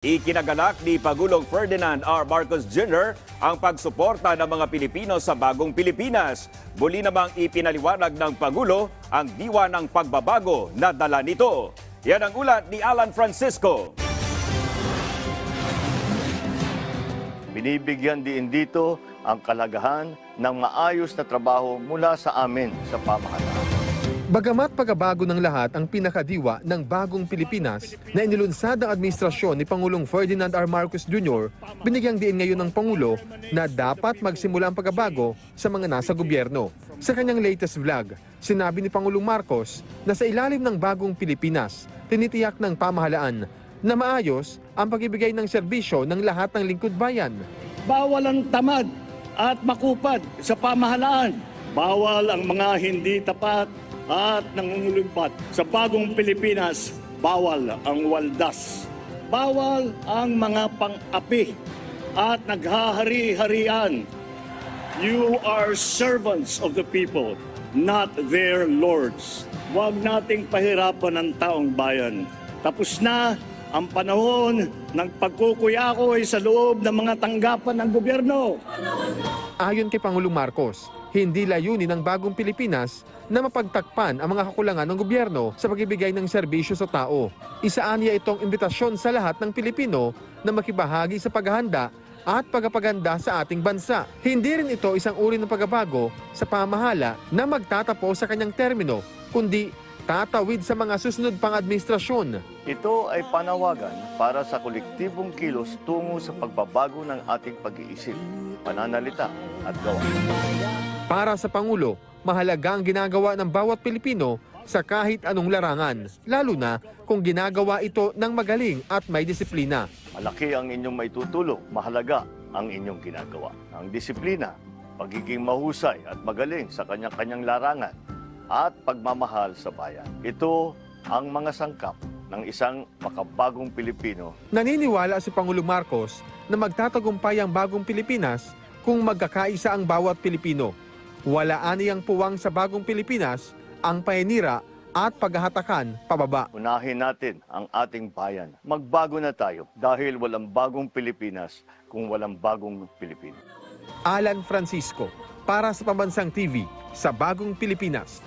Ikinaganak ni Pagulong Ferdinand R. Marcos Jr. ang pagsuporta ng mga Pilipino sa bagong Pilipinas. Muli namang ipinaliwanag ng Pangulo ang diwa ng pagbabago na dala nito. Yan ang ulat ni Alan Francisco. Binibigyan din dito ang kalagahan ng maayos na trabaho mula sa amin sa pamahalaan. Bagamat pagbabago ng lahat ang pinakadiwa ng bagong Pilipinas na inilunsad ng administrasyon ni Pangulong Ferdinand R. Marcos Jr., binigyang diin ngayon ng Pangulo na dapat magsimula ang pagbabago sa mga nasa gobyerno. Sa kanyang latest vlog, sinabi ni Pangulong Marcos na sa ilalim ng bagong Pilipinas, tinitiyak ng pamahalaan na maayos ang pagibigay ng serbisyo ng lahat ng lingkod bayan. Bawal ang tamad at makupad sa pamahalaan. Bawal ang mga hindi tapat at nangungulumpat. Sa bagong Pilipinas, bawal ang waldas. Bawal ang mga pang-api at naghahari-harian. You are servants of the people, not their lords. Huwag nating pahirapan ang taong bayan. Tapos na ang panahon ng pagkukuyakoy sa loob ng mga tanggapan ng gobyerno. Ayon kay Pangulong Marcos, hindi layunin ng bagong Pilipinas na mapagtakpan ang mga kakulangan ng gobyerno sa pagbibigay ng serbisyo sa tao. Isaan niya itong imbitasyon sa lahat ng Pilipino na makibahagi sa paghahanda at pagpapaganda sa ating bansa. Hindi rin ito isang uri ng pagbabago sa pamahala na magtatapos sa kanyang termino, kundi tatawid sa mga susunod pang administrasyon. Ito ay panawagan para sa kolektibong kilos tungo sa pagbabago ng ating pag-iisip, pananalita at gawa. Para sa Pangulo, mahalaga ang ginagawa ng bawat Pilipino sa kahit anong larangan, lalo na kung ginagawa ito ng magaling at may disiplina. Malaki ang inyong maitutulong, mahalaga ang inyong ginagawa. Ang disiplina, pagiging mahusay at magaling sa kanyang-kanyang larangan, at pagmamahal sa bayan. Ito ang mga sangkap ng isang makabagong Pilipino Naniniwala si Pangulong Marcos na magtatagumpay ang bagong Pilipinas kung magkakaisa ang bawat Pilipino. Wala aniyang puwang sa bagong Pilipinas ang paninira at paghahatakan pababa. Unahin natin ang ating bayan. Magbago na tayo dahil walang bagong Pilipinas kung walang bagong Pilipino. Alan Francisco para sa Pambansang TV sa Bagong Pilipinas.